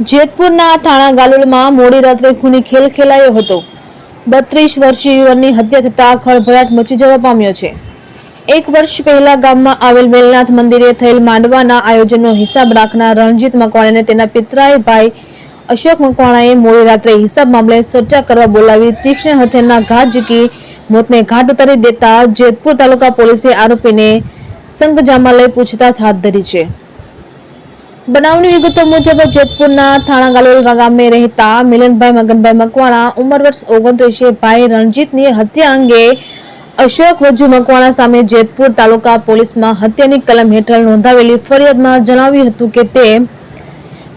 જેતપુરના થાણા ગાલોલમાં મોડી રાત્રે ખૂની ખેલ ખેલાયો હતો. બત્રીસ વર્ષીય યુવાનની હત્યા થતાં ખળભળાટ મચી જવા પામ્યો છે. એક વર્ષ પહેલા ગામમાં આવેલ વેલનાથ મંદિરે થયેલ માંડવાના આયોજનનો હિસાબ રાખનાર રણજીત મકવાણાને તેના પિતરાએ ભાઈ અશોક મકવાણાએ મોડી રાત્રે હિસાબ મામલે ચર્ચા કરવા બોલાવી તીક્ષ્ણ હથિયારના ઘા ઝીકી મોતને ઘાટ ઉતારી દેતા જેતપુર તાલુકા પોલીસે આરોપીને સંઘજામાં લઈ પૂછતાછ હાથ ધરી છે. બનાવની વિગતો મુજબ જેતપુરના થાણા ગાલોલના ગામે રહેતા મિલનભાઈ, મગનભાઈ મકવાણા, ઉંમર વર્ષ ઓગણત્રીસે ભાઈ રણજીતની હત્યા અંગે અશોક વજુ મકવાણા સામે જેતપુર તાલુકા પોલીસમાં હત્યાની કલમ હેઠળ નોંધાવેલી ફરિયાદમાં જણાવ્યું હતું કે તે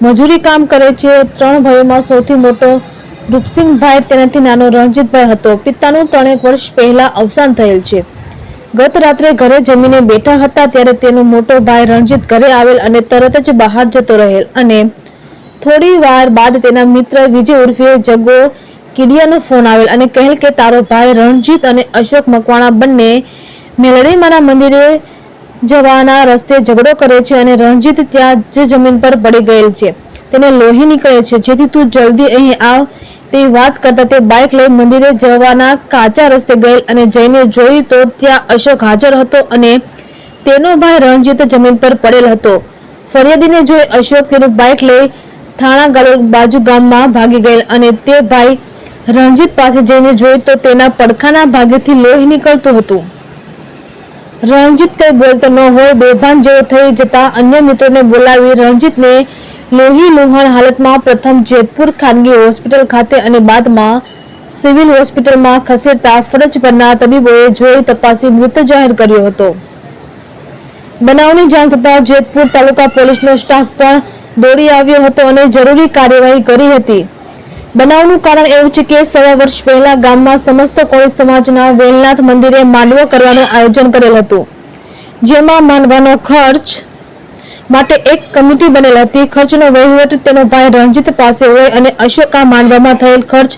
મજૂરી કામ કરે છે. ત્રણ ભાઈઓમાં સૌથી મોટો રૂપસિંહભાઈ, તેનાથી નાનો રણજીતભાઈ હતો. પિતાનું ત્રણેક વર્ષ પહેલા અવસાન થયેલ છે. ગત રાત્રે ઘરે જમીને બેઠા હતા ત્યારે તેનો મોટો ભાઈ રણજીત ઘરે આવેલ અને તરત જ બહાર જતો રહેલ અને થોડી વાર બાદ તેના મિત્ર વિજય ઉર્ફે જગો કીડિયાનો ફોન આવેલ અને કહેલ કે તારો ભાઈ રણજીત અને અશોક મકવાણા બંને મેલડીમાના મંદિરે જવાના રસ્તે ઝઘડો કરે છે અને રણજીત ત્યાં જ જમીન પર પડી ગયેલ છે. તેને લોહી નીકળે છે. જેથી તું જલ્દી અહીં આવ. તેવી વાત કરતા તે બાઇક લઈ મંદિરે જવાના કાચા રસ્તે ગયેલ અને જઈને જોઈ તો ત્યાં અશોક હાજર હતો અને તેનો ભાઈ રણજીત જમીન પર પડેલ હતો. ફરિયાદીને જોઈ અશોક તેનું બાઇક લઈ થાણા બાજુ ગામમાં ભાગી ગયેલ અને તે ભાઈ રણજીત પાસે જઈને જોયું તો તેના પડખાના ભાગેથી લોહી નીકળતું હતું. રણજીત કઈ બોલતો ન હોય, બેભાન જેવો થઈ જતા અન્ય મિત્રોને બોલાવી રણજીતને લોહી લુહાણ હાલતમાં પ્રથમ જેતપુર ખાનગી હોસ્પિટલ ખાતે અને બાદમાં સિવિલ હોસ્પિટલમાં ખસેડતા ફરજ પરના તબીબોએ જોઈ તપાસી મૃત જાહેર કર્યો હતો. બનાવની જાણ થતાં જેતપુર તાલુકા પોલીસનો સ્ટાફ પણ દોડી આવ્યો હતો અને જરૂરી કાર્યવાહી કરી હતી. બનાવનું કારણ એવું છે કે સવા વર્ષ પહેલા ગામમાં સમસ્ત કોળી સમાજના વેલનાથ મંદિરે માંડવો કરવાનું આયોજન કરેલ હતું. જેમાં માંડવાનો ખર્ચ માટે એક કમિટી બનેલ હતી. ખર્ચનો વહીવટ તેનો ભાઈ રણજીત પાસે હોય અને અશોક આ માંડવામાં થયેલ ખર્ચ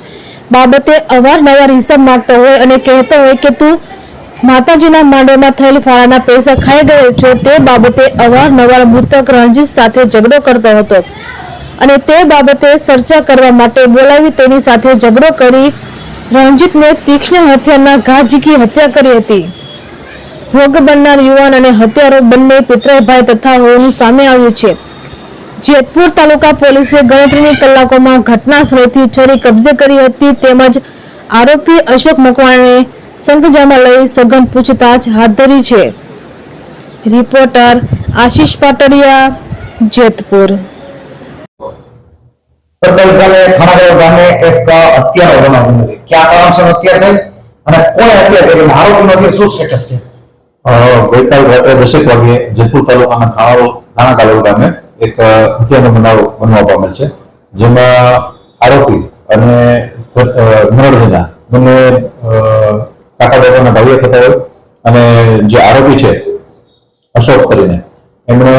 બાબતે અવારનવાર હિસાબ માંગતો હોય અને કહેતો હોય કે તું માતાજીના માંડવામાં થયેલ ફાળાના પૈસા ખાઈ ગયો છો તે બાબતે અવારનવાર મૃતક રણજીત સાથે ઝઘડો કરતો હતો. અને તે બાબતે ચર્ચા કરવા માટે બોલાવી તેની સાથે ઝઘડો કરી રણજીતને તીક્ષ્ણ હથિયારના ઘા ઝીકી હત્યા કરી હતી. ભોગ બનનાર યુવાન અને હત્યારો બંને પિતરાઈ તથા હોવાનું સામે આવ્યું છે. જેતપુર તાલુકા પોલીસે ગણતરીની કલાકોમાં ઘટના સ્થળેથી છરી કબજે કરી હતી તેમજ આરોપી અશોક મકવાણાને સંઘજામાં લઈ સઘન પૂછતાછ હાથ ધરી છે. રિપોર્ટર આશીષ પાટડિયા, જેતપુર. ગઈકાલે ક્યાં કારણસર હત્યા અને કોણે હત્યા કરી શું સ્ટેટસ છે? રાત્રે દસેક વાગે જેતપુર તાલુકાના થાણાઓ થાણા એક હત્યાનો બનાવ બનવા પામેલ છે. જેમાં આરોપી અને મરણજના બંને કાકા બાબાના ભાઈઓ થતા હોય અને જે આરોપી છે, અશોક કરીને. એમણે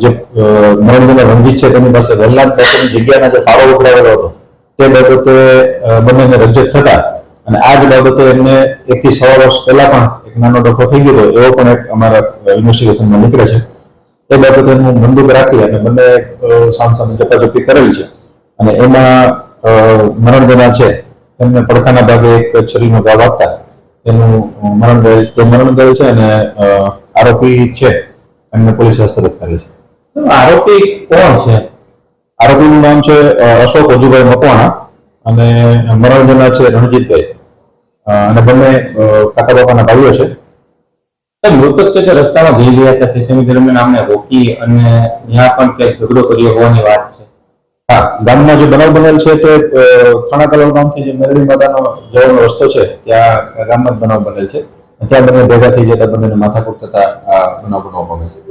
જે નરેન્દ્રભાઈ રંજીત છે તેની પાસે વલ્લાદ પાસેની જગ્યાના જે ફાળો ઉઘરાવેલો હતો તે બાબતે બંનેને રજત થતા અને આ જ બાબતે એમને એકથી સવા વર્ષ પહેલા પણ એક નાનો ડખો થઈ ગયો એવો પણ એક અમારા ઇન્વેસ્ટિગેશનમાં નીકળે છે. એ બાબતે એનું બંદૂક રાખી અને બંને સામસામે સામ સામે ઝપાઝપી કરેલી છે. અને એમાં અ, છે તેમને પડખાના ભાગે એક છરીનો ભાગ આપતા તેનું મરણ તે મરણ છે અને આરોપી છે એમને પોલીસે હસ્તગત કરે છે. આરોપી કોણ છે? આરોપીનું નામ છે અશોક વજુભાઈ મકવાણા અને મરણજના છે રણજીતભાઈ. અને બંને કાકા બાપાના ભાઈઓ છે. મૃતક છે તે રસ્તામાં જઈ રહ્યા હતા. સીસીટીવી દરમિયાન આમને રોકી અને ત્યાં પણ ક્યાંક ઝઘડો કર્યો હોવાની વાત છે. હા ગામમાં જે બનાવ બનેલ છે તે થાણા કલોલ ગામથી જે મેરડી માતાનો જવાનો રસ્તો છે ત્યાં ગામમાં જ બનાવ બનેલ છે. ત્યાં બંને ભેગા થઈ જતા બંનેને માથાકૂટ થતા બનાવ બનાવ બનવા પામે છે.